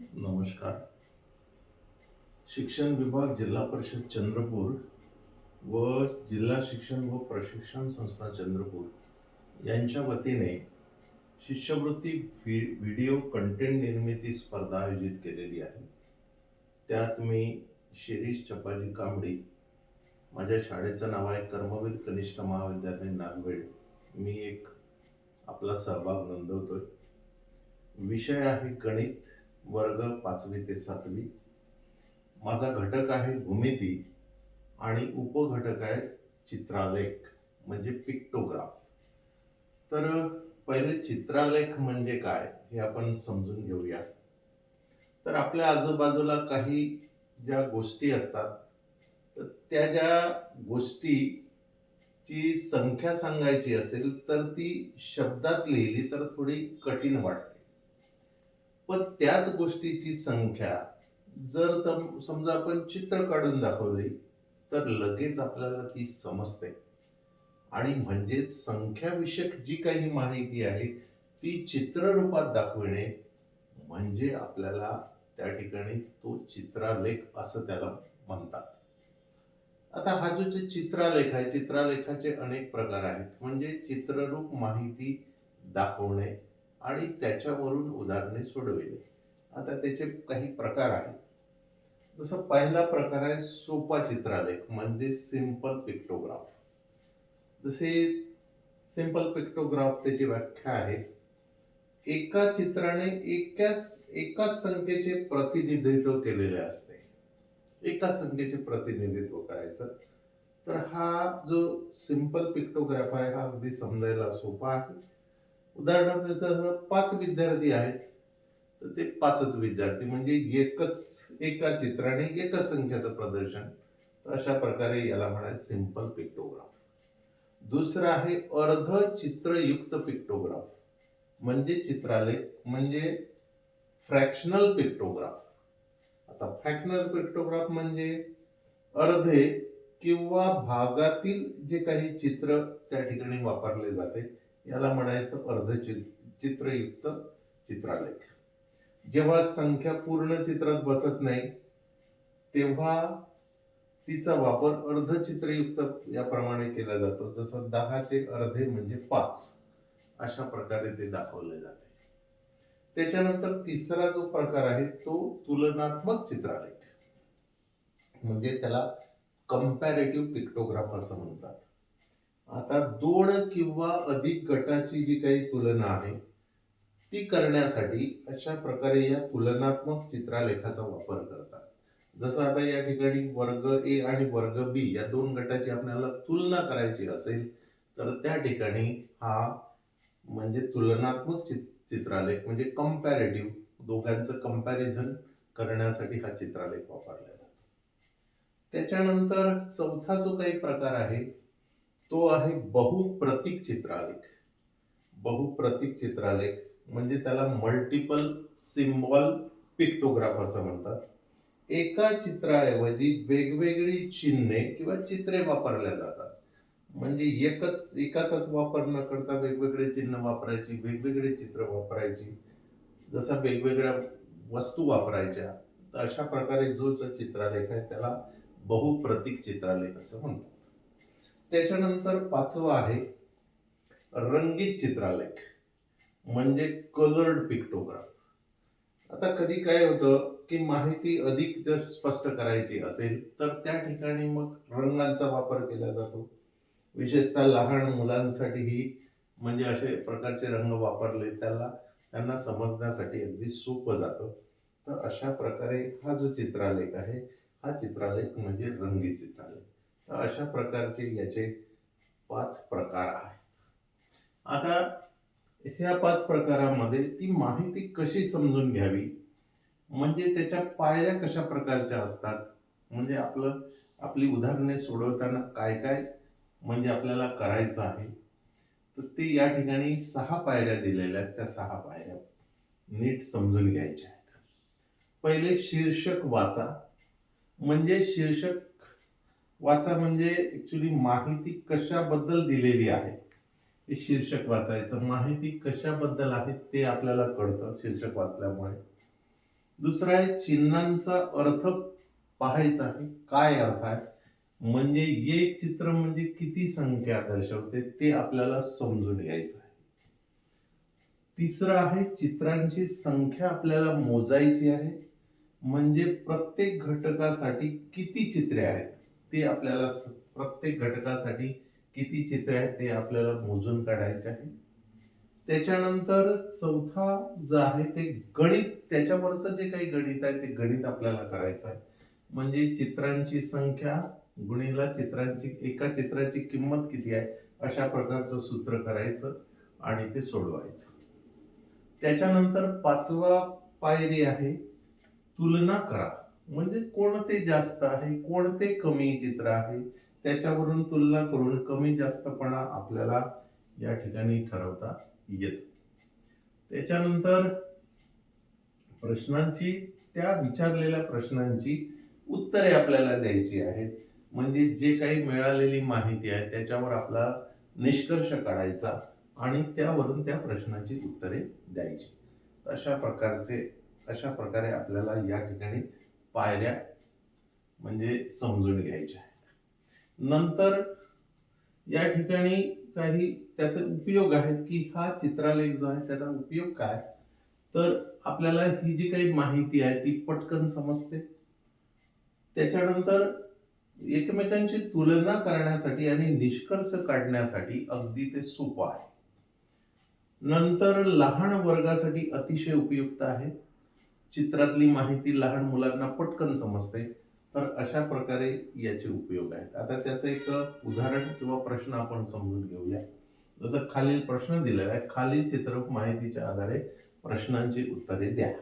नमस्कार. शिक्षण विभाग जिल्हा परिषद चंद्रपूर व जिल्हा शिक्षण व प्रशिक्षण संस्था चंद्रपूर यांच्या वतीने शिष्यवृत्ती व्हिडिओ कंटेंट निर्मिती स्पर्धा आयोजित केलेली आहे. त्यात मी शिरीष चपाजी कांबडी माझ्या शाळेचं नाव आहे कर्मवीर कनिष्ठ महाविद्यालय नागवेड मी एक आपला सहभाग नोंदवतोय. विषय आहे गणित. वर्ग पाचवी ते सातवी. माझा घटक आहे भूमिती आणि उपघटक आहे चित्रालेख म्हणजे पिक्टोग्राफ तर पहिले चित्रालेख म्हणजे काय हे आपण समजून घेऊया. तर आपल्या आजूबाजूला काही ज्या गोष्टी असतात तर त्या ज्या गोष्टीची संख्या सांगायची असेल तर ती शब्दात लिहिली तर थोडी कठीण वाटते. पण त्याच गोष्टीची संख्या जर तम- समजा आपण चित्र काढून दाखवली तर लगेच आपल्याला ती समजते. आणि म्हणजेच संख्याविषयक जी काही माहिती आहे ती चित्ररूपात दाखविणे म्हणजे आपल्याला त्या ठिकाणी तो चित्रालेख असं त्याला म्हणतात. आता हा जो जे चित्रालेख आहे चित्रालेखाचे अनेक प्रकार आहेत. म्हणजे चित्ररूप माहिती दाखवणे आणि त्याच्यावरून उदाहरणे सोडविणे आता त्याचे काही प्रकार आहेत. जसं पहिला प्रकार आहे सोपा चित्रालेख म्हणजे सिंपल पिक्टोग्राफ जसे सिंपल पिक्टोग्राफ त्याची व्याख्या आहे. एका चित्राने एकाच एकाच संख्येचे प्रतिनिधित्व केलेले असते. एका संख्येचे प्रतिनिधित्व करायचं. तर हा जो सिंपल पिक्टोग्राफ आहे हा अगदी समजायला सोपा आहे. उदाहरणार्थ जसं पाच विद्यार्थी आहेत तर ते पाचच विद्यार्थी म्हणजे एकच एका चित्राने एकच संख्याचं प्रदर्शन. तर अशा प्रकारे याला म्हणायचं सिंपल पिक्टोग्राफ दुसरं आहे अर्ध चित्रयुक्त पिक्टोग्राफ म्हणजे चित्रालेख म्हणजे फ्रॅक्शनल पिक्टोग्राफ आता फ्रॅक्शनल पिक्टोग्राफ म्हणजे अर्धे किंवा भागातील जे काही चित्र त्या ठिकाणी वापरले जाते याला म्हणायचं अर्ध चित्रयुक्त चित्रालेख. जेव्हा संख्या पूर्ण चित्रात बसत नाही तेव्हा तिचा वापर अर्धचित्रयुक्त याप्रमाणे केला जातो. जसं दहाचे अर्धे म्हणजे पाच अशा प्रकारे ते दाखवले जाते. त्याच्यानंतर तिसरा जो प्रकार आहे तो तुलनात्मक चित्रालेख. म्हणजे त्याला कम्पॅरेटिव्ह पिक्टोग्राफ असं म्हणतात. आता दोन किंवा अधिक गटाची जी काही तुलना आहे ती करण्यासाठी अशा प्रकारे या तुलनात्मक चित्रालेखाचा वापर करतात. जसं आता या ठिकाणी वर्ग ए आणि वर्ग बी या दोन गटाची आपल्याला तुलना करायची असेल तर त्या ठिकाणी हा म्हणजे तुलनात्मक चित्रालेख म्हणजे कम्पॅरेटिव्ह दोघांचं कंपॅरिझन करण्यासाठी हा चित्रालेख वापरला जातो. त्याच्यानंतर चौथा जो काही प्रकार आहे तो आहे बहुप्रतीक चित्रालेख. बहुप्रतीक चित्रालेख म्हणजे त्याला मल्टिपल सिम्बॉल पिक्टोग्राफ असं म्हणतात. एका चित्राऐवजी वेगवेगळी चिन्हे किंवा चित्रे वापरल्या जातात. म्हणजे एकच एकाचाच वापर न करता वेगवेगळे चिन्ह वापरायची वेगवेगळे चित्र वापरायची. जसा वेगवेगळ्या वस्तू वापरायच्या तर अशा प्रकारे जो जो चित्रालेख आहे त्याला बहुप्रतीक चित्रालेख असं म्हणतात. त्याच्यानंतर पाचवा आहे रंगीत चित्रालेख म्हणजे कलर्ड पिक्टोग्राफ आता कधी काय होतं की माहिती अधिक जर स्पष्ट करायची असेल तर त्या ठिकाणी मग रंगांचा वापर केला जातो. विशेषतः लहान मुलांसाठीही म्हणजे असे प्रकारचे रंग वापरले त्याला त्यांना समजण्यासाठी अगदी सोपं जातं. तर अशा प्रकारे हा जो चित्रालेख आहे हा चित्रालेख म्हणजे रंगीत चित्रालेख. तर अशा प्रकारचे याचे पाच प्रकार आहेत. आता ह्या पाच प्रकारामध्ये ती माहिती कशी समजून घ्यावी? म्हणजे त्याच्या पायऱ्या कशा प्रकारच्या असतात? म्हणजे आपलं आपली उदाहरणे सोडवताना काय काय म्हणजे आपल्याला करायचं आहे? तर ते या ठिकाणी सहा पायऱ्या दिलेल्या आहेत. त्या सहा पायऱ्या नीट समजून घ्यायच्या आहेत. पहिले शीर्षक वाचा. म्हणजे शीर्षक वाचा म्हणजे ऍक्च्युली माहिती कशाबद्दल दिलेली आहे? हे शीर्षक वाचायचं. माहिती कशाबद्दल आहे ते आपल्याला कळतं शीर्षक वाचल्यामुळे. दुसरं आहे चिन्हांचा अर्थ पाहायचा आहे. काय अर्थ आहे? म्हणजे एक चित्र म्हणजे किती संख्या दर्शवते ते आपल्याला समजून घ्यायचं आहे. तिसरं आहे चित्रांची संख्या आपल्याला मोजायची आहे. म्हणजे प्रत्येक घटकासाठी किती चित्रे आहेत? ते आपल्याला प्रत्येक घटकासाठी किती चित्र आहेत ते आपल्याला मोजून काढायचे आहे. त्याच्यानंतर चौथा जो आहे ते गणित त्याच्यावरचं जे काही गणित आहे ते गणित आपल्याला करायचं आहे. म्हणजे चित्रांची संख्या गुणीला चित्रांची एका चित्राची किंमत किती आहे अशा प्रकारचं सूत्र करायचं आणि ते सोडवायचं. त्याच्यानंतर पाचवा पायरी आहे तुलना करा. म्हणजे कोणते जास्त आहे कोणते कमी चित्र आहे त्याच्यावरून तुलना करून कमी जास्तपणा आपल्याला या ठिकाणी ठरवता येत. त्याच्यानंतर प्रश्नांची त्या विचारलेल्या प्रश्नांची उत्तरे आपल्याला द्यायची आहेत. म्हणजे जे काही मिळालेली माहिती आहे त्याच्यावर आपला निष्कर्ष काढायचा आणि त्यावरून त्या प्रश्नाची उत्तरे द्यायची. अशा प्रकारचे अशा प्रकारे आपल्याला या ठिकाणी पायऱ्या म्हणजे समजून घ्यायच्या. आहेत नंतर या ठिकाणी काही त्याचे उपयोग आहेत की हा चित्रालेख जो आहे त्याचा उपयोग काय? तर आपल्याला ही जी काही माहिती आहे ती पटकन समजते. त्याच्यानंतर एकमेकांची तुलना करण्यासाठी आणि निष्कर्ष काढण्यासाठी अगदी ते सोपं आहे. नंतर लहान वर्गासाठी अतिशय उपयुक्त आहे. चित्रातली माहिती लहान मुलांना पटकन समजते तर अशा प्रकारे याचे उपयोग आहेत. आता त्याचं एक उदाहरण किंवा प्रश्न आपण समजून घेऊया. जसं खालील प्रश्न दिलेला आहे खालील चित्र माहितीच्या आधारे प्रश्नांची उत्तरे द्या.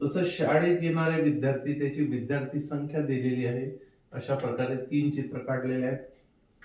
जसं शाळेत येणारे विद्यार्थी त्याची विद्यार्थी संख्या दिलेली आहे अशा प्रकारे तीन चित्र काढलेले आहेत.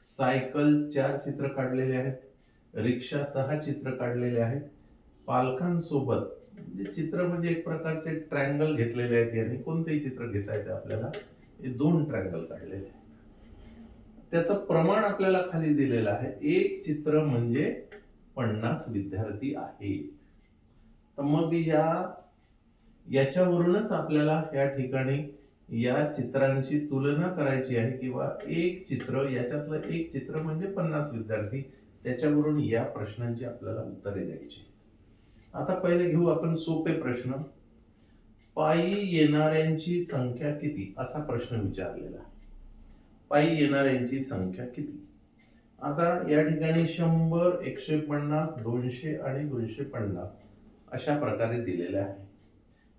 सायकल चार चित्र काढलेले आहेत. रिक्षा सहा चित्र काढलेले आहेत. पालकांसोबत चित्र म्हणजे एक प्रकारचे ट्रँगल घेतलेले आहेत यांनी. कोणतेही चित्र घेता येते आपल्याला? हे दोन ट्रँगल काढलेले आहेत. त्याचं प्रमाण आपल्याला खाली दिलेलं आहे. एक चित्र म्हणजे पन्नास विद्यार्थी आहेत तर मग या याच्यावरूनच आपल्याला या ठिकाणी या चित्रांची तुलना करायची आहे किंवा एक चित्र याच्यातलं एक चित्र म्हणजे पन्नास विद्यार्थी. त्याच्यावरून या प्रश्नांची आपल्याला उत्तरे द्यायची. आता पहिले घेऊ आपण सोपे प्रश्न. पायी येणाऱ्यांची संख्या किती? असा प्रश्न विचारलेला. आहे पायी येणाऱ्यांची संख्या किती? आता या ठिकाणी शंभर एकशे पन्नास दोनशे आणि दोनशे पन्नास अशा प्रकारे दिलेल्या आहे.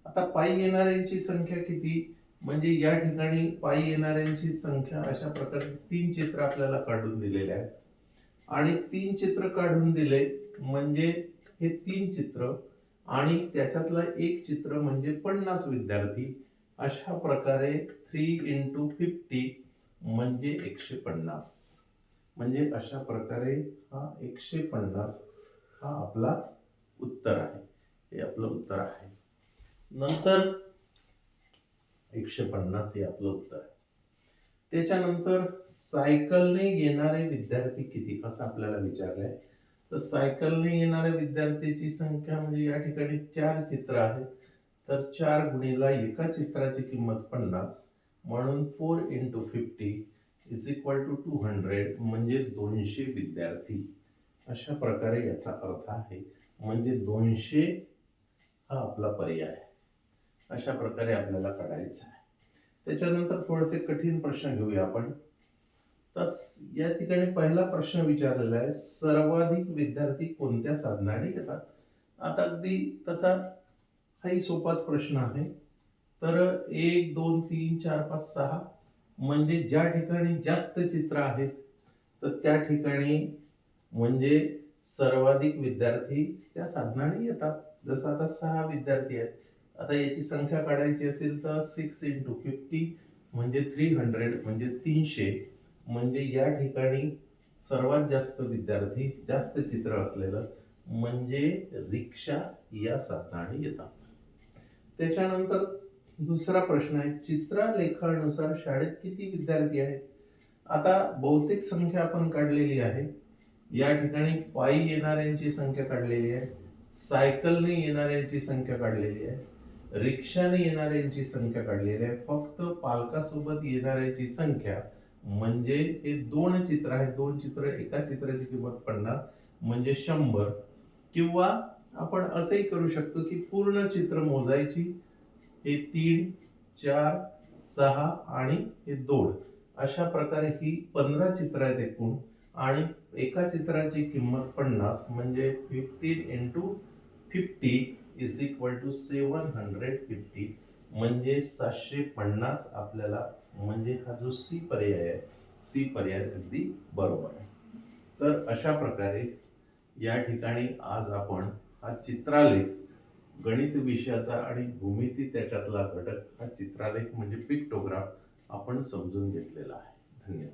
आता पायी येणाऱ्यांची संख्या किती? म्हणजे या ठिकाणी पायी येणाऱ्यांची संख्या अशा प्रकारे तीन चित्र आपल्याला काढून दिलेले आहेत. आणि तीन चित्र काढून दिले म्हणजे हे तीन चित्र आणि त्याच्यातलं एक चित्र म्हणजे पन्नास विद्यार्थी अशा प्रकारे थ्री इंटू फिफ्टी म्हणजे एकशे पन्नास. म्हणजे अशा प्रकारे हा एकशे पन्नास हा आपला उत्तर आहे. हे आपलं उत्तर आहे. नंतर एकशे पन्नास हे आपलं उत्तर आहे. त्याच्यानंतर सायकलने येणारे विद्यार्थी किती? असं आपल्याला विचारलंय. तर सायकलने येणाऱ्या विद्यार्थ्याची संख्या म्हणजे या ठिकाणी चार चित्र आहेत. तर चार गुणीला एका चित्राची किंमत पन्नास म्हणून four into fifty is equal to two hundred म्हणजे दोनशे विद्यार्थी. अशा प्रकारे याचा अर्थ आहे. म्हणजे दोनशे हा आपला पर्याय आहे. अशा प्रकारे आपल्याला काढायचा आहे. त्याच्यानंतर थोडेसे कठीण प्रश्न घेऊया आपण. तस या ठिकाणी पहिला प्रश्न विचारलेला आहे सर्वाधिक विद्यार्थी कोणत्या साधनाने घेतात? आता अगदी तसा हाही सोपाच प्रश्न आहे. तर एक दोन तीन चार पाच सहा म्हणजे ज्या ठिकाणी जास्त चित्र आहेत तर त्या ठिकाणी म्हणजे सर्वाधिक विद्यार्थी त्या साधनाने येतात. जसं आता सहा विद्यार्थी आहेत. आता याची संख्या काढायची असेल तर सिक्स इंटू फिफ्टी म्हणजे थ्री हंड्रेड म्हणजे तीनशे. म्हणजे या ठिकाणी सर्वात जास्त विद्यार्थी जास्त चित्र असलेलं म्हणजे रिक्षा या साधनाने येतात. त्याच्यानंतर दुसरा प्रश्न आहे चित्रलेखानुसार शाळेत किती विद्यार्थी आहेत? आता बहुतेक संख्या आपण काढलेली आहे. या ठिकाणी पायी येणाऱ्यांची संख्या काढलेली आहे सायकलने येणाऱ्यांची संख्या काढलेली आहे रिक्षाने येणाऱ्यांची संख्या काढलेली आहे. फक्त पालकासोबत येणाऱ्याची संख्या म्हणजे हे दोन चित्र आहेत. दोन चित्र एका चित्राची किंमत पन्नास म्हणजे शंभर. किंवा आपण असंही करू शकतो की पूर्ण चित्र मोजायची. हे तीन चार सहा आणि हे दोन. अशा प्रकारे ही पंधरा चित्र आहेत एकूण. आणि एका चित्राची किंमत पन्नास म्हणजे fifteen into fifty is equal to seven hundred fifty म्हणजे सातशे पन्नास आपल्याला म्हणजे हा जो सी पर्याय आहे सी पर्याय अगदी बरोबर आहे. तर अशा प्रकारे या ठिकाणी आज आपण हा चित्रालेख गणित विषयाचा आणि भूमिती त्याच्यातला घटक हा चित्रालेख म्हणजे पिक्टोग्राफ आपण समजून घेतलेला आहे. धन्यवाद.